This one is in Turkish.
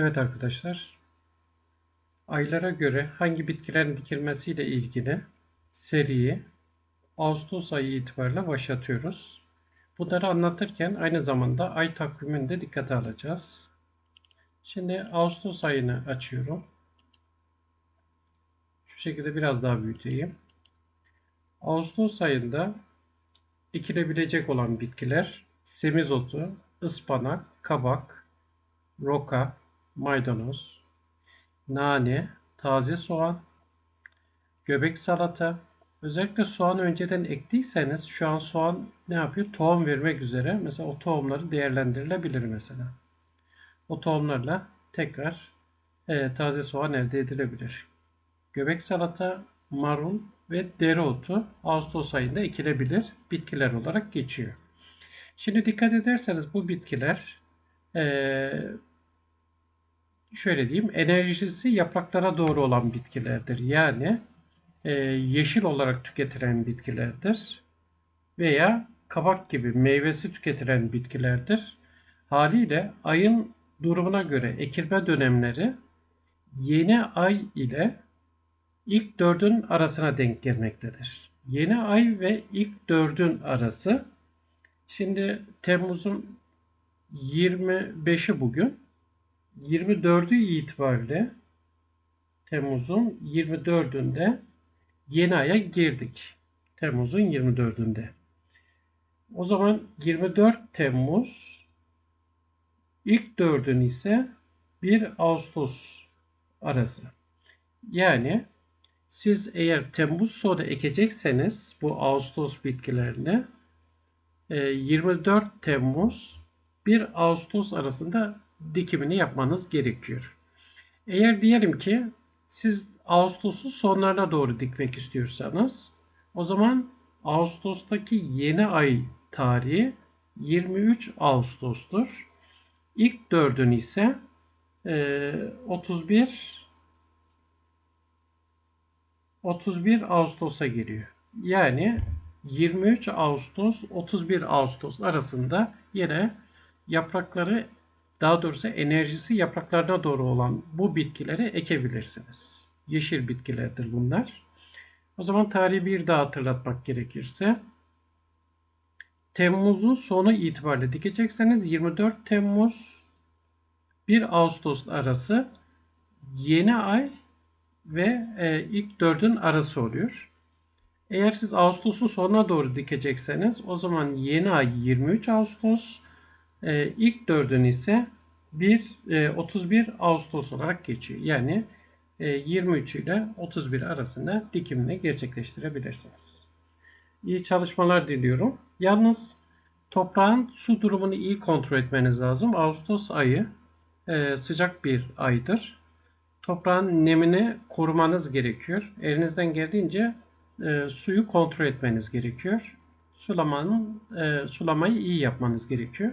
Evet arkadaşlar, aylara göre hangi bitkilerin dikilmesiyle ilgili seriyi Ağustos ayı itibariyle başlatıyoruz. Bunları anlatırken aynı zamanda ay takvimini de dikkate alacağız. Şimdi Ağustos ayını açıyorum. Şu şekilde biraz daha büyüteyim. Ağustos ayında ekilebilecek olan bitkiler semizotu, ıspanak, kabak, roka, maydanoz, nane, taze soğan, göbek salata. Özellikle soğan önceden ektiyseniz şu an soğan ne yapıyor? Tohum vermek üzere. Mesela o tohumları değerlendirilebilir mesela. O tohumlarla tekrar e, taze soğan elde edilebilir. Göbek salata, marul ve dereotu Ağustos ayında ekilebilir bitkiler olarak geçiyor. Şimdi dikkat ederseniz bu bitkiler e, şöyle diyeyim enerjisi yapraklara doğru olan bitkilerdir. Yani e, yeşil olarak tüketilen bitkilerdir. Veya kabak gibi meyvesi tüketilen bitkilerdir. Haliyle ayın durumuna göre ekilme dönemleri yeni ay ile ilk dördün arasına denk gelmektedir. Yeni ay ve ilk dördün arası şimdi Temmuz'un 25'i bugün 24'ü itibariyle Temmuz'un 24'ünde yeni aya girdik. Temmuz'un 24'ünde. O zaman 24 Temmuz ilk dördün ise 1 Ağustos arası. Yani siz eğer Temmuz sonu ekecekseniz bu Ağustos bitkilerini 24 e, Temmuz 1 Ağustos arasında dikimini yapmanız gerekiyor. Eğer diyelim ki siz Ağustos'un sonlarına doğru dikmek istiyorsanız o zaman Ağustos'taki yeni ay tarihi 23 Ağustos'tur. İlk dördün ise 31 31 Ağustos'a geliyor. Yani 23 Ağustos 31 Ağustos arasında yine yaprakları daha doğrusu enerjisi yapraklarına doğru olan bu bitkileri ekebilirsiniz. Yeşil bitkilerdir bunlar. O zaman tarihi bir daha hatırlatmak gerekirse Temmuz'un sonu itibariyle dikecekseniz 24 Temmuz 1 Ağustos arası yeni ay ve e, ilk dördün arası oluyor. Eğer siz Ağustos'un sonuna doğru dikecekseniz o zaman yeni ay 23 Ağustos, e, ilk dördün ise 1 e, 31 Ağustos olarak geçiyor. Yani e, 23 ile 31 arasında dikimini gerçekleştirebilirsiniz. İyi çalışmalar diliyorum. Yalnız toprağın su durumunu iyi kontrol etmeniz lazım. Ağustos ayı e, sıcak bir aydır. Toprağın nemini korumanız gerekiyor. Elinizden geldiğince e, suyu kontrol etmeniz gerekiyor. Sulamanın e, sulamayı iyi yapmanız gerekiyor.